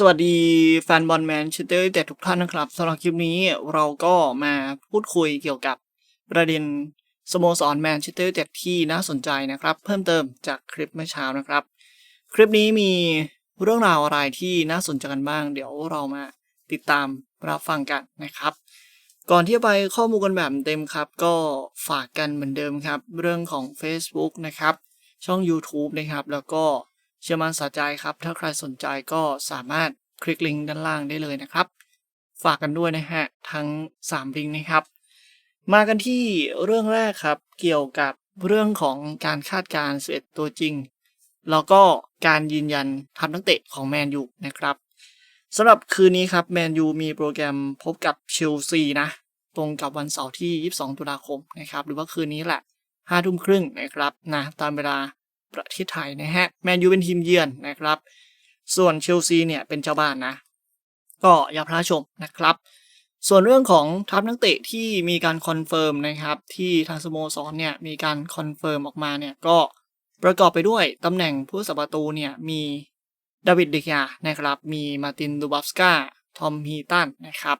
สวัสดีแฟนบอลแมนเชสเตอร์เต็ดทุกท่านนะครับสำหรับคลิปนี้เราก็มาพูดคุยเกี่ยวกับประเด็นสโมสรแมนเชสเตอร์เต็ดที่น่าสนใจนะครับ เพิ่มเติมจากคลิปเมื่อเช้านะครับ คลิปนี้มีเรื่องราวอะไรที่น่าสนใจกันบ้าง เดี๋ยวเรามาติดตามรับฟังกันนะครับ ก่อนที่จะไปข้อมูลกันแบบเต็มครับ ก็ฝากกันเหมือนเดิมครับ เรื่องของ Facebook นะครับช่อง YouTube นะครับแล้วก็ เชื่อมันสะใจครับ ถ้าใครสนใจก็สามารถคลิกลิงก์ด้านล่างได้เลยนะครับ ฝากกันด้วยนะฮะ ทั้ง 3 ลิงก์นะครับ มากันที่เรื่องแรกครับ เกี่ยวกับเรื่องของการคาดการณ์11ตัวจริง แล้วก็การยืนยันทัพนักเตะของแมนยูนะครับสำหรับคืนนี้ครับแมนยูมีโปรแกรมพบกับเชลซีนะ ตรงกับวันเสาร์ที่ 22 ตุลาคมนะครับ หรือว่าคืนนี้แหละ5ทุ่มครึ่งนะครับนะตามเวลา ประเทศไทยนะฮะแมนยูเป็นทีมเยือนนะครับ ส่วนเชลซีเนี่ยเป็นเจ้าบ้านนะ ก็อย่าพลาดชมนะครับ ส่วนเรื่องของทัพนักเตะที่มีการคอนเฟิร์มนะครับที่ทางสโมสรเนี่ยมีการคอนเฟิร์มออกมาเนี่ยก็ประกอบไปด้วยตำแหน่งผู้สัประตูเนี่ยมีดาวิดเดกยานะครับ มีมาตินดูบัฟสกาทอมฮีตันนะครับ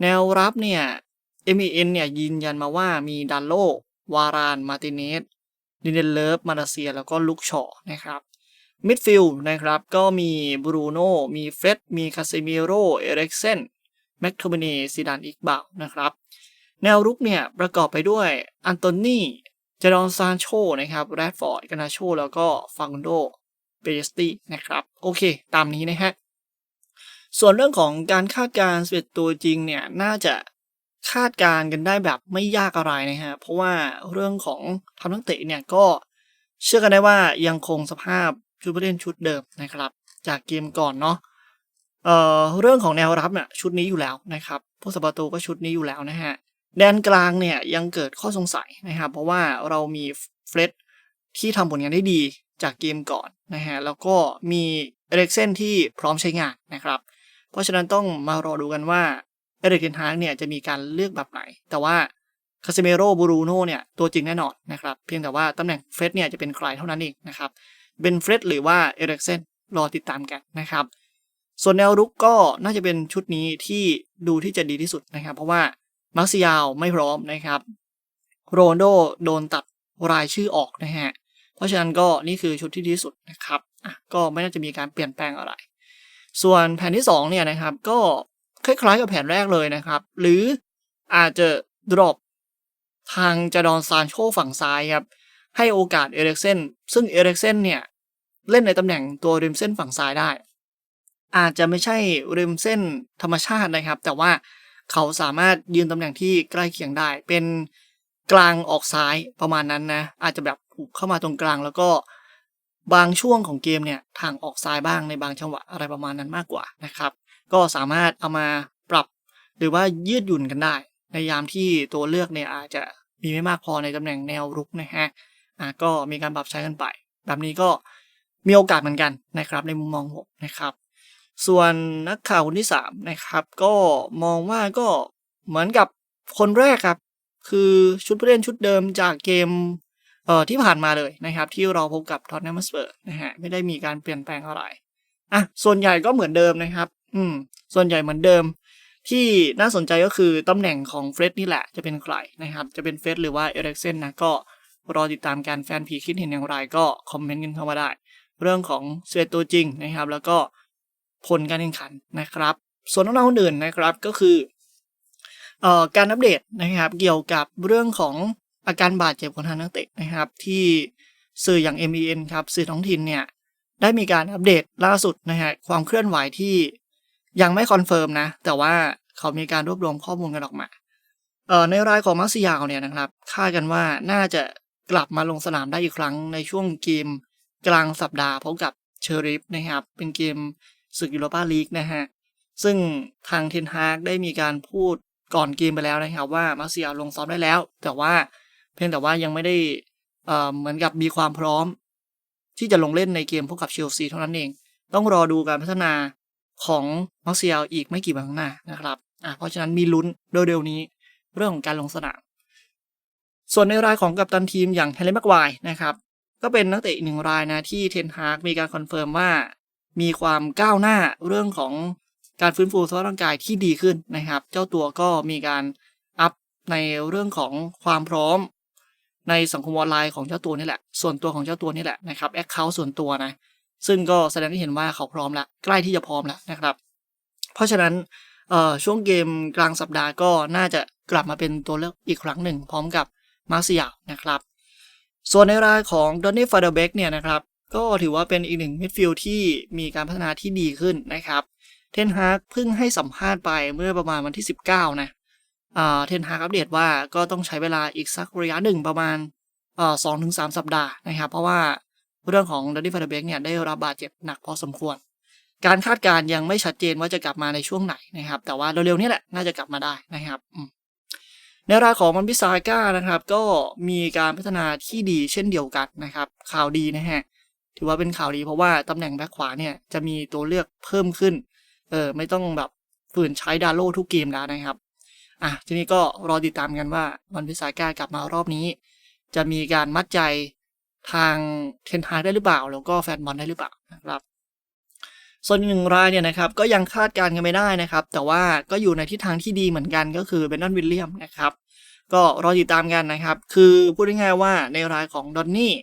แนวรับเนี่ยเอ็มเอ็นเนี่ยยืนยันมาว่ามีดันโล วาราน มาติเนส ดินเดนเลิฟมาเลเซีย แล้วก็ลุกชอนะครับมิดฟิลด์นะครับก็มีบรูโน่มีเฟรดมีคาเซมิโรเอเริกเซนแม็กโทเบเนซิดานอิกบาวนะครับแนวรุกเนี่ยประกอบไปด้วยอันโตนีเจดอนซานโชนะครับแรดฟอร์ดกานาโชแล้วก็ฟังโดเบสตี้นะครับโอเค ตามนี้นะฮะส่วนเรื่องของการคาดการณ์สเปตัวจริงเนี่ยน่าจะ คาดการณ์กันได้แบบไม่ยากอะไรนะฮะ เพราะว่าเรื่องของทำนักเตะเนี่ยก็เชื่อกันได้ว่ายังคงสภาพชุดผู้เล่นชุดเดิมนะครับ จากเกมก่อนเนาะเอ่อเรื่องของแนวรับเนี่ยชุดนี้อยู่แล้วนะครับผู้สัประตูก็ชุดนี้อยู่แล้วนะฮะแดนกลางเนี่ยยังเกิดข้อสงสัยนะครับเพราะว่าเรามีเฟรดที่ทำผลงานได้ดีจากเกมก่อนนะฮะแล้วก็มีเอเร็กเซนที่พร้อมใช้งานนะครับ เพราะฉะนั้นต้องมารอดูกันว่า เอริกเทนฮากเนี่ยจะมีการเลือกแบบไหน แต่ว่าคาเซเมโรบูรูโนเนี่ยตัวจริงแน่นอนนะครับ เพียงแต่ว่าตำแหน่งเฟรดเนี่ยจะเป็นใครเท่านั้นเองนะครับเป็นเฟรดหรือว่าเอริกเซนรอติดตามกันนะครับ ส่วนแนวรุกก็น่าจะเป็นชุดนี้ที่ดูที่จะดีที่สุดนะครับ เพราะว่ามาร์ซิยาลไม่พร้อมนะครับโรนโดโดนตัดรายชื่อออกนะฮะเพราะฉะนั้นก็นี่คือชุดที่ดีที่สุดนะครับก็ไม่น่าจะมีการเปลี่ยนแปลงอะไร ส่วนแผนที่2เนี่ยนะครับก็ คล้ายๆกับแผนแรกเลยนะครับ หรืออาจจะ drop ทางจดอนซานโชฝั่งซ้ายครับ ให้โอกาสเอเร็กเซนซึ่งเอเร็กเซนเนี่ย เล่นในตำแหน่งตัวริมเส้นฝั่งซ้ายได้ อาจจะไม่ใช่ริมเส้นธรรมชาตินะครับ แต่ว่าเขาสามารถยืนตำแหน่งที่ใกล้เคียงได้ เป็นกลางออกซ้ายประมาณนั้นนะ อาจจะแบบผูกเข้ามาตรงกลางแล้วก็บางช่วงของเกมเนี่ยทางออกซ้ายบ้างในบางจังหวะอะไรประมาณนั้นมากกว่านะครับ ก็สามารถเอามาปรับ หรือว่ายืดหยุ่นกันได้ ในยามที่ตัวเลือกเนี่ยอาจจะมีไม่มากพอในตำแหน่งแนวรุกนะฮะอะก็มีการปรับใช้กันไป แบบนี้ก็มีโอกาสเหมือนกันนะครับ ในมุมมองผมนะครับ ส่วนนักข่าวคนที่3นะครับ ก็มองว่าก็เหมือนกับคนแรกครับ คือชุดผู้เล่นชุดเดิมจากเกมเอ่อที่ผ่านมาเลยนะครับ ที่เราพบกับท็อตแนมสเปอร์นะฮะไม่ได้มีการเปลี่ยนแปลงอะไรอะส่วนใหญ่ก็เหมือนเดิมนะครับ อืม ส่วนใหญ่เหมือนเดิม ที่น่าสนใจก็คือตำแหน่งของเฟรดนี่แหละจะเป็นใครนะครับ จะเป็นเฟรดหรือว่าเอเร็กเซนนะก็รอติดตามการแฟนผีคิดเห็นอย่างไรก็คอมเมนต์กันเข้ามาได้ เรื่องของเซตตัวจริงนะครับ แล้วก็ผลการแข่งขันนะครับ ส่วนน้องๆคนอื่นนะครับก็คือเอ่อการอัปเดตนะครับเกี่ยวกับเรื่องของอาการบาดเจ็บของทางนักเตะนะครับ ที่สื่ออย่าง MEN ครับสื่อท้องถิ่นเนี่ยได้มีการอัปเดตล่าสุดนะฮะความเคลื่อนไหวที่ ยังไม่คอนเฟิร์มนะ แต่ว่าเขามีการรวบรวมข้อมูลกันออกมาเอ่อในรายของมัสซิยาวเนี่ยนะครับคาดกันว่าน่าจะกลับมาลงสนามได้อีกครั้งในช่วงเกมกลางสัปดาห์พบกับเชอริฟนะครับ เป็นเกมศึกยูโรปาลีกนะฮะ ซึ่งทางเทนฮากได้มีการพูดก่อนเกมไปแล้วนะครับ ว่ามาเซียลงซ้อมได้แล้ว แต่ว่าเพียงแต่ว่ายังไม่ได้เอ่อเหมือนกับมีความพร้อม ที่จะลงเล่นในเกมพบกับเชลซีเท่านั้นเอง ต้องรอดูการพัฒนา ของมาร์เซียลอีกไม่กี่วันข้างหน้านะครับอะเพราะฉะนั้นมีลุ้นโดยเร็วนี้เรื่องของการลงสนาม ส่วนในรายของกัปตันทีมอย่างเฮเลนแม็กควายนะครับก็เป็นนักเตะอีกหนึ่งรายนะที่เทนฮากมีการคอนเฟิร์มว่า มีความก้าวหน้าเรื่องของการฟื้นฟูสภาพร่างกายที่ดีขึ้นนะครับ เจ้าตัวก็มีการอัพในเรื่องของความพร้อม ในสังคมออนไลน์ของเจ้าตัวนี่แหละ ส่วนตัวของเจ้าตัวนี่แหละนะครับแอคเคาท์ส่วนตัวนะ ซึ่งก็แสดงให้เห็นว่าเขาพร้อมแล้วใกล้ที่จะพร้อมแล้วนะครับ เพราะฉะนั้นช่วงเกมกลางสัปดาห์ก็น่าจะกลับมาเป็นตัวเลือกอีกครั้งหนึ่ง พร้อมกับมาร์ซิยานะครับ ส่วนในรายของดอนนี่ฟาเดเบกเนี่ยนะครับก็ถือว่าเป็นอีกหนึ่งมิดฟิลด์ที่มีการพัฒนาที่ดีขึ้นนะครับ เทนฮากเพิ่งให้สัมภาษณ์ไปเมื่อประมาณวันที่ 19 นะอ่าเทนฮากอัปเดตว่าก็ต้องใช้เวลาอีกสักระยะหนึ่งประมาณสองถึงสามสัปดาห์นะครับ เพราะว่า เรื่องของดอนนี่ฟาเดเบกเนี่ยได้รับบาดเจ็บหนักพอสมควร การคาดการณ์ยังไม่ชัดเจนว่าจะกลับมาในช่วงไหนนะครับ แต่ว่าเร็วๆนี้แหละน่าจะกลับมาได้นะครับในรายของมันพิซาก้านะครับ ก็มีการพัฒนาที่ดีเช่นเดียวกันนะครับ ข่าวดีนะฮะถือว่าเป็นข่าวดีเพราะว่าตำแหน่งแบ็คขวาเนี่ยจะมีตัวเลือกเพิ่มขึ้นเออไม่ต้องแบบฝืนใช้ดาโลทุกเกมแล้วนะครับอะทีนี้ก็รอติดตามกันว่ามันพิซาก้ากลับมารอบนี้ จะมีการมัดใจ ทางเทนฮากได้หรือเปล่า แล้วก็แฟนบอลได้หรือเปล่านะครับส่วนหนึ่งรายเนี่ยนะครับก็ยังคาดการณ์กันไม่ได้นะครับ แต่ว่าก็อยู่ในทิศทางที่ดีเหมือนกันก็คือเบนนอนวิลเลียมนะครับ ก็รอติดตามกันนะครับ คือพูดง่ายๆว่าในรายของดอนนี่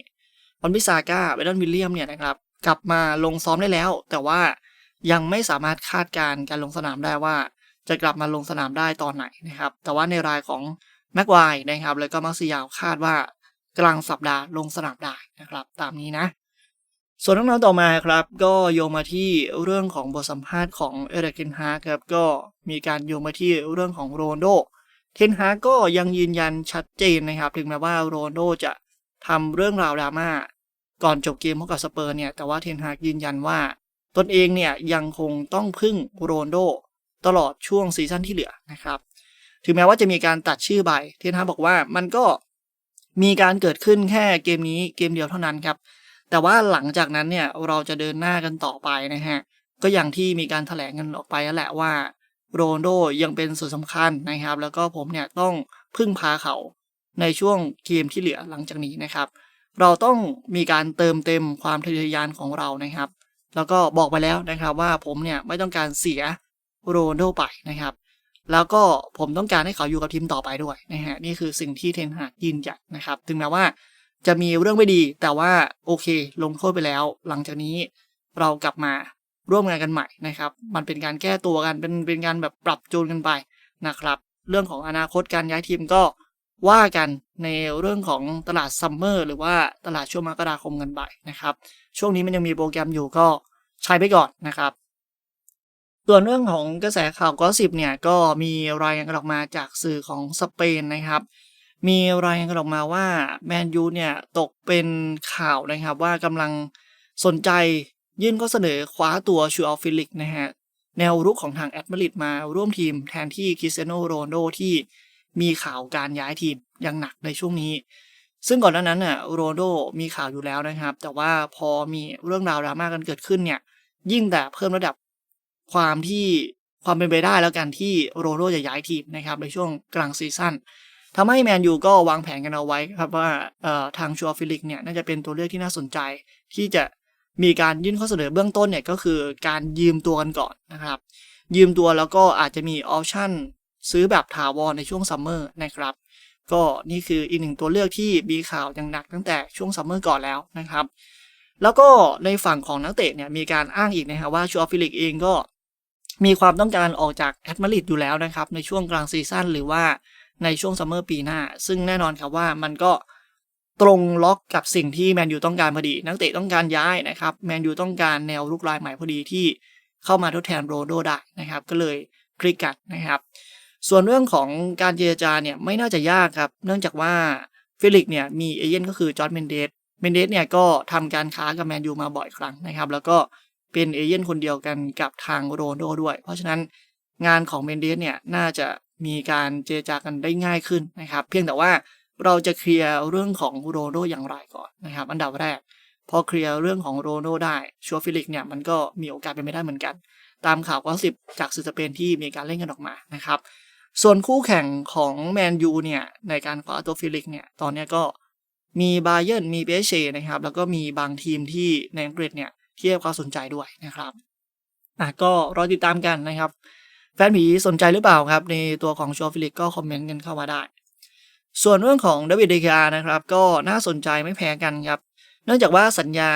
บอลพิซาก้าเบนนอนวิลเลียมเนี่ยนะครับกลับมาลงซ้อมได้แล้ว แต่ว่ายังไม่สามารถคาดการณ์การลงสนามได้ว่า จะกลับมาลงสนามได้ตอนไหนนะครับ แต่ว่าในรายของแม็กไวนะครับแล้วก็มักซิยาวคาดว่า กลางสัปดาห์ลงสนามได้นะครับ ตามนี้นะ ส่วนน้องๆต่อมาครับ ก็โยงมาที่เรื่องของบทสัมภาษณ์ของเอริกเทนฮาครับก็มีการโยงมาที่เรื่องของโรนโดเทนฮากก็ยังยืนยันชัดเจนนะครับ ถึงแม้ว่าโรนโดจะทำเรื่องราวดราม่าก่อนจบเกมพบกับสเปอร์เนี่ยแต่ว่าเทนฮากยืนยันว่า ตนเองเนี่ยยังคงต้องพึ่งโรนโดตลอดช่วงซีซั่นที่เหลือนะครับ ถึงแม้ว่าจะมีการตัดชื่อไปเทนฮาบอกว่ามันก็ มีการเกิดขึ้นแค่เกมนี้เกมเดียวเท่านั้นครับ แต่ว่าหลังจากนั้นเนี่ยเราจะเดินหน้ากันต่อไปนะฮะ ก็อย่างที่มีการถแถลงกันออกไปแล้วแหละว่าโรนโดยังเป็นส่วนสำคัญนะครับ แล้วก็ผมเนี่ยต้องพึ่งพาเขาในช่วงเกมที่เหลือหลังจากนี้นะครับ เราต้องมีการเติมเต็มความทะเยอทะยานของเรานะครับ แล้วก็บอกไปแล้วนะครับว่าผมเนี่ยไม่ต้องการเสียโรนโดไปนะครับ แล้วก็ผมต้องการให้เขาอยู่กับทีมต่อไปด้วยนะฮะนี่คือสิ่งที่เทนฮากยืนยันนะครับถึงแม้ว่าจะมีเรื่องไม่ดี แต่ว่าโอเค ลงโทษไปแล้ว หลังจากนี้เรากลับมาร่วมงานกันใหม่นะครับ มันเป็นการแก้ตัวกันเป็นเป็นการแบบปรับจูนกันไปนะครับ เรื่องของอนาคตการย้ายทีมก็ว่ากันในเรื่องของตลาดซัมเมอร์หรือว่าตลาดช่วงมกราคมกันไปนะครับ ช่วงนี้มันยังมีโปรแกรมอยู่ก็ใช้ไปก่อนนะครับ ส่วนเรื่องของกระแสข่าวก็สิบเนี่ยก็มีรายงานกันออกมาจากสื่อของสเปนนะครับ มีรายงานกันออกมาว่าแมนยูเนี่ยตกเป็นข่าวนะครับว่ากำลังสนใจยื่นข้อเสนอคว้าตัวชูอัลฟิลิกนะฮะแนวรุกของทางแอตมาริดมาร่วมทีมแทนที่คริสเตียโนโรนโดที่มีข่าวการย้ายทีมอย่างหนักในช่วงนี้ ซึ่งก่อนหน้านั้นน่ะโรนโดมีข่าวอยู่แล้วนะครับ แต่ว่าพอมีเรื่องราวดราม่ากันเกิดขึ้นเนี่ยยิ่งแต่เพิ่มระดับ ความที่ความเป็นไปได้แล้วกันที่โรนลโดจะย้ายทีมนะครับในช่วงกลางซีซั่นทำให้แมนยูก็วางแผนกันเอาไว้ครับว่าทางชัวฟิลิกเนี่ยน่าจะเป็นตัวเลือกที่น่าสนใจ ที่จะมีการยื่นข้อเสนอเบื้องต้นเนี่ยก็คือการยืมตัวกันก่อนนะครับ ยืมตัวแล้วก็อาจจะมีออปชั่นซื้อแบบถาวรในช่วงซัมเมอร์นะครับ ก็นี่คืออีกหนึ่งตัวเลือกที่มีข่าวอย่างหนักตั้งแต่ช่วงซัมเมอร์ก่อนแล้วนะครับ แล้วก็ในฝั่งของนักเตะเนี่ยมีการอ้างอีกนะครับว่าชัวฟิลิกเองก็ มีความต้องการออกจากแอตมาริดอยู่แล้วนะครับ ในช่วงกลางซีซั่นหรือว่าในช่วงซัมเมอร์ปีหน้า ซึ่งแน่นอนครับว่ามันก็ตรงล็อกกับสิ่งที่แมนยูต้องการพอดี นักเตะต้องการย้ายนะครับแมนยูต้องการแนวรุกรายใหม่พอดีที่เข้ามาทดแทนโรโดได้นะครับ ก็เลยคลิกกันนะครับ ส่วนเรื่องของการเจรจาเนี่ยไม่น่าจะยากครับ เนื่องจากว่าฟิลิกเนี่ยมีเอเย่นก็คือจอร์ดเมนเดสเมนเดสเนี่ยก็ทำการค้ากับแมนยูมาบ่อยครั้งนะครับ แล้วก็ เป็นเอเย่นคนเดียวกันกับทางโรนโดด้วย เพราะฉะนั้นงานของเมนเดสเนี่ยน่าจะมีการเจรจากันได้ง่ายขึ้นนะครับ เพียงแต่ว่าเราจะเคลียร์เรื่องของโรนโดอย่างไรก่อนนะครับ อันดับแรก พอเคลียร์เรื่องของโรนโดได้ชัวฟิลิกเนี่ยมันก็มีโอกาสเป็นไปได้เหมือนกัน ตามข่าวก็สิบจากสื่อสเปนที่มีการเล่นกันออกมานะครับส่วนคู่แข่งของแมนยูเนี่ยในการคว้าตัวฟิลิกเนี่ยตอนนี้ก็มีบาเย r ร์นมีเบเชนะครับแล้วก็มีบางทีมที่ในอังกฤษเนี่ย ที่ให้ความสนใจด้วยนะครับอะก็รอติดตามกันนะครับ แฟนผีสนใจหรือเปล่าครับ ในตัวของโชฟิลิกก็คอมเมนต์กันเข้ามาได้ ส่วนเรื่องของเดวิดเดกานะครับ ก็น่าสนใจไม่แพ้กันครับ เนื่องจากว่าสัญญา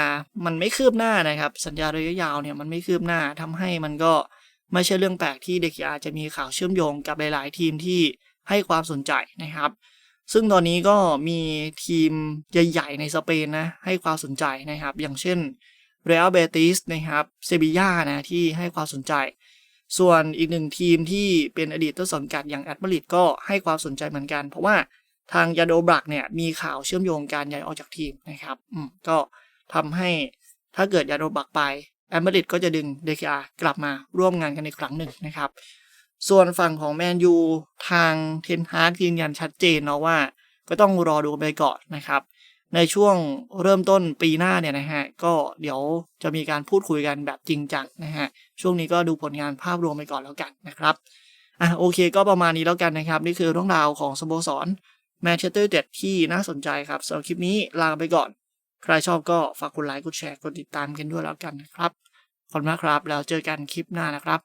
มันไม่คืบหน้านะครับ สัญญาระยะยาวเนี่ยมันไม่คืบหน้าทำให้มันก็ไม่ใช่เรื่องแปลกที่เดกาจะมีข่าวเชื่อมโยงกับหลาย ๆ ทีมที่ให้ความสนใจนะครับ ซึ่งตอนนี้ก็มีทีมใหญ่ ๆ ในสเปนนะให้ความสนใจนะครับ อย่างเช่น เรอัลเบติสนะครับเซบีย่านะที่ให้ความสนใจ ส่วนอีกหนึ่งทีมที่เป็นอดีตต้นสังกัดอย่างแอตมาริดก็ให้ความสนใจเหมือนกัน เพราะว่าทางยาโดบรักเนี่ยมีข่าวเชื่อมโยงการย้ายออกจากทีมนะครับอืมก็ทำให้ถ้าเกิดยาโดบรักไปแอตมาริดก็จะดึงเดคากลับมาร่วมงานกันอีกครั้งหนึ่งนะครับส่วนฝั่งของแมนยูทางเทนฮาร์กยืนยันชัดเจนเนาะว่า ก็ต้องรอดูไปก่อนนะครับ ในช่วงเริ่มต้นปีหน้าเนี่ยนะฮะก็เดี๋ยวจะมีการพูดคุยกันแบบจริงจังนะฮะช่วงนี้ก็ดูผลงานภาพรวมไปก่อนแล้วกันนะครับอะโอเคก็ประมาณนี้แล้วกันนะครับ นี่คือเรื่องราวของสโมสรแมนเชสเตอร์เต็ดที่น่าสนใจครับสำหรับคลิปนี้ลาไปก่อน ใครชอบก็ฝากกดไลค์กดแชร์กดติดตามกันด้วยแล้วกันนะครับขอบคุณมากครับ แล้วเจอกันคลิปหน้านะครับ